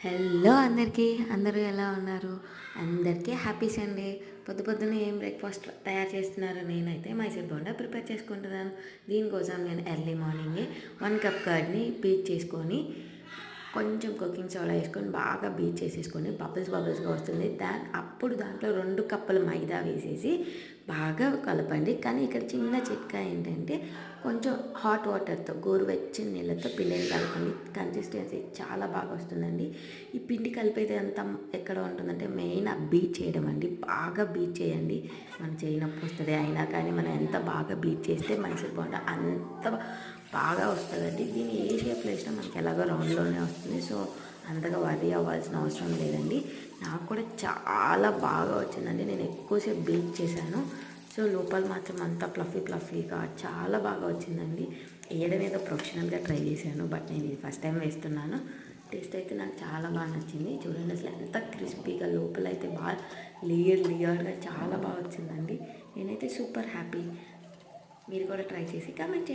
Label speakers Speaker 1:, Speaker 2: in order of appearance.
Speaker 1: Hello అందరికీ అందరూ ఎలా ఉన్నారు? అందరికీ హ్యాపీ సండే పొద్దు పొద్దున్న ఏం బ్రేక్ఫాస్ట్ తయారు చేస్తున్నారు నేనైతే మైసూర్ బోండా ప్రిపేర్ చేసుకుంటున్నాను. దీనికోసం నేను ఎర్లీ మార్నింగే వన్ కప్ కర్డ్ని బీట్ చేసుకొని కొంచెం కుకింగ్ సోడా వేసుకొని బాగా బీట్ చేసేసుకొని బబుల్స్ బబుల్స్గా వస్తుంది. దాని అప్పుడు దాంట్లో రెండు కప్పులు మైదా వేసేసి బాగా కలపండి. కానీ ఇక్కడ చిన్న చిట్కా ఏంటంటే కొంచెం హాట్ వాటర్తో గోరువెచ్చని నీళ్ళతో పిండిని కలపండి. కన్సిస్టెన్సీ చాలా బాగా వస్తుందండి. ఈ పిండి కలిపేది అంతా ఎక్కడ ఉంటుందంటే మెయిన్ ఆ బీట్ చేయడం అండి. బాగా బీట్ చేయండి. మన చేయనప్పు వస్తుంది. అయినా కానీ మనం ఎంత బాగా బీట్ చేస్తే మైసూర్ బోండా అంత బాగా వస్తుందండి. దీన్ని ఏ మనకి ఎలాగో రౌండ్లోనే వస్తుంది. సో అంతగా వరి అవ్వాల్సిన అవసరం లేదండి. నాకు కూడా చాలా బాగా వచ్చిందండి. నేను ఎక్కువసేపు బీట్ చేశాను. సో లోపల మాత్రం అంతా ప్లఫీ ప్లఫీగా చాలా బాగా వచ్చిందండి. వేయడం ఏదో ప్రొఫెషనల్గా ట్రై చేశాను బట్ నేను ఇది ఫస్ట్ టైం వేస్తున్నాను. టేస్ట్ అయితే నాకు చాలా బాగా నచ్చింది. చూడండి అసలు ఎంత క్రిస్పీగా లోపల అయితే బాగా లేయర్ లేయర్గా చాలా బాగా వచ్చిందండి. నేనైతే సూపర్ హ్యాపీ మీరు కూడా ట్రై చేసి కామెంట్